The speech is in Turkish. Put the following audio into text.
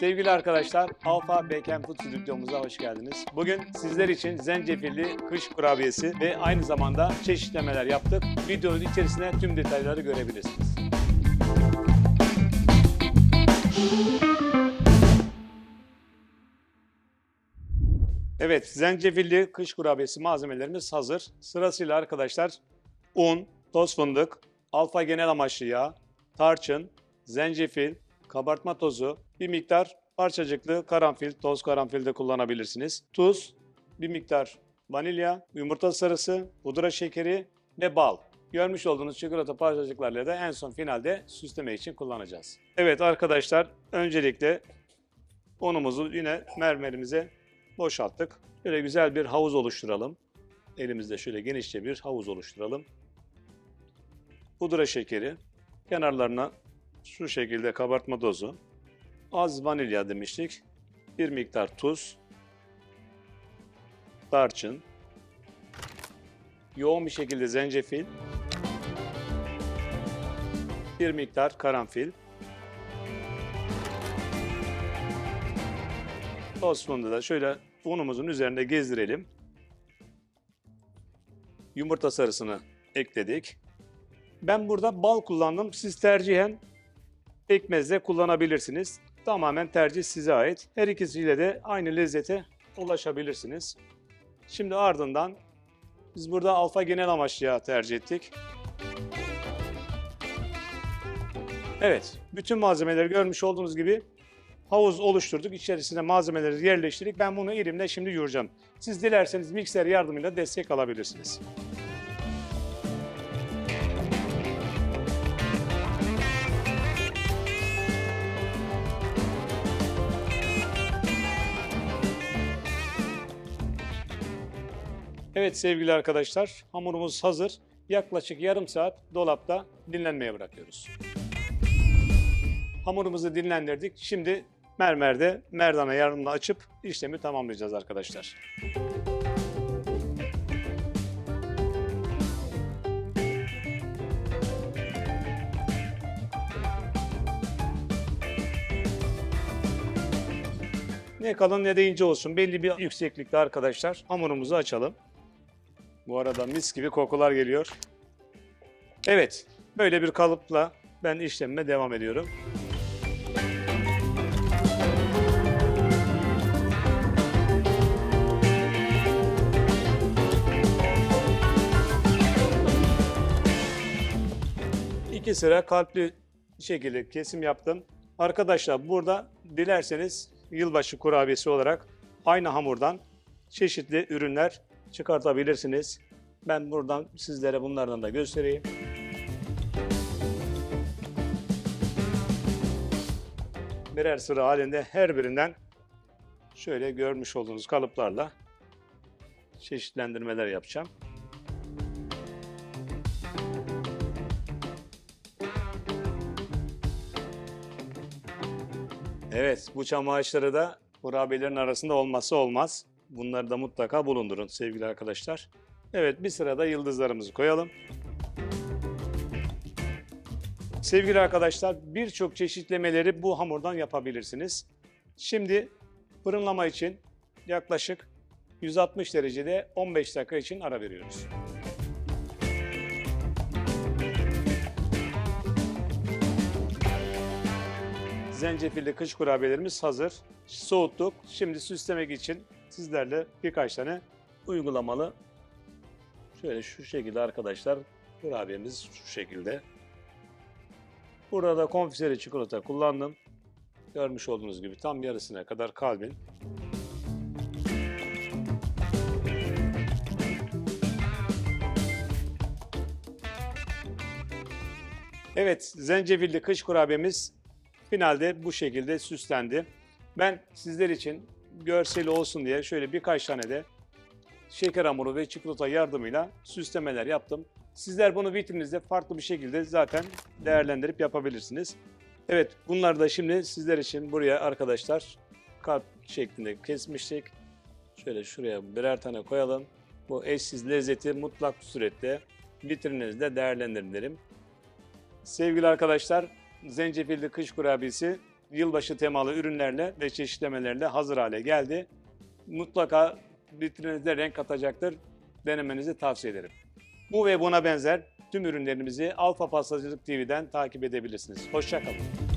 Sevgili arkadaşlar, Alfa Bacon Food Stüdyomuza hoş geldiniz. Bugün sizler için zencefilli kış kurabiyesi ve aynı zamanda çeşitlemeler yaptık. Videonun içerisine tüm detayları görebilirsiniz. Evet, zencefilli kış kurabiyesi malzemelerimiz hazır. Sırasıyla arkadaşlar un, toz fındık, alfa genel amaçlı yağ, tarçın, zencefil, kabartma tozu, bir miktar parçacıklı karanfil, toz karanfil de kullanabilirsiniz. Tuz, bir miktar vanilya, yumurta sarısı, pudra şekeri ve bal. Görmüş olduğunuz çikolata parçacıklarıyla da en son finalde süsleme için kullanacağız. Evet arkadaşlar, öncelikle unumuzu yine mermerimize boşalttık. Böyle güzel bir havuz oluşturalım. Elimizde şöyle genişçe bir havuz oluşturalım. Pudra şekeri, kenarlarına şu şekilde kabartma dozu, az vanilya demiştik, bir miktar tuz, tarçın, yoğun bir şekilde zencefil, bir miktar karanfil, fındığı da şöyle unumuzun üzerinde gezdirelim. Yumurta sarısını ekledik. Ben burada bal kullandım. Siz tercihen pekmez kullanabilirsiniz. Tamamen tercih size ait. Her ikisiyle de aynı lezzete ulaşabilirsiniz. Şimdi ardından biz burada alfa genel amaçlı yağ tercih ettik. Evet, bütün malzemeleri görmüş olduğunuz gibi havuz oluşturduk. İçerisine malzemeleri yerleştirdik. Ben bunu elimle şimdi yoğuracağım. Siz dilerseniz mikser yardımıyla destek alabilirsiniz. Evet sevgili arkadaşlar, hamurumuz hazır. Yaklaşık yarım saat dolapta dinlenmeye bırakıyoruz. Hamurumuzu dinlendirdik. Şimdi mermerde merdana yardımla açıp işlemi tamamlayacağız arkadaşlar. Ne kalın ne de ince olsun. Belli bir yükseklikte arkadaşlar. Hamurumuzu açalım. Bu arada mis gibi kokular geliyor. Evet, böyle bir kalıpla ben işlemime devam ediyorum. İki sıra kalpli şekilde kesim yaptım. Arkadaşlar burada dilerseniz yılbaşı kurabiyesi olarak aynı hamurdan çeşitli ürünler çıkartabilirsiniz. Ben buradan sizlere bunlardan da göstereyim. Birer sıra halinde her birinden şöyle görmüş olduğunuz kalıplarla çeşitlendirmeler yapacağım. Evet, bu çam da kurabiyelerin arasında olmazsa olmaz. Bunları da mutlaka bulundurun sevgili arkadaşlar. Evet, bir sırada yıldızlarımızı koyalım. Sevgili arkadaşlar, birçok çeşitlemeleri bu hamurdan yapabilirsiniz. Şimdi fırınlama için yaklaşık 160 derecede 15 dakika için ara veriyoruz. Zencefilli kış kurabiyelerimiz hazır. Soğuttuk. Şimdi süslemek için sizlerle birkaç tane uygulamalı şöyle şu şekilde arkadaşlar kurabiyemiz şu şekilde. Burada da konfiseri çikolata kullandım. Görmüş olduğunuz gibi tam yarısına kadar kalbin. Evet, zencefilli kış kurabiyemiz finalde bu şekilde süslendi. Ben sizler için görseli olsun diye şöyle birkaç tane de şeker hamuru ve çikolata yardımıyla süslemeler yaptım. Sizler bunu vitrininizde farklı bir şekilde zaten değerlendirip yapabilirsiniz. Evet bunları da şimdi sizler için buraya arkadaşlar kalp şeklinde kesmiştik. Şöyle şuraya birer tane koyalım. Bu eşsiz lezzeti mutlak surette vitrininizde değerlendirin derim. Sevgili arkadaşlar, zencefilli kış kurabiyesi yılbaşı temalı ürünlerle ve çeşitlemelerle hazır hale geldi. Mutlaka vitrininize renk katacaktır. Denemenizi tavsiye ederim. Bu ve buna benzer tüm ürünlerimizi Alfa Pastacılık TV'den takip edebilirsiniz. Hoşçakalın.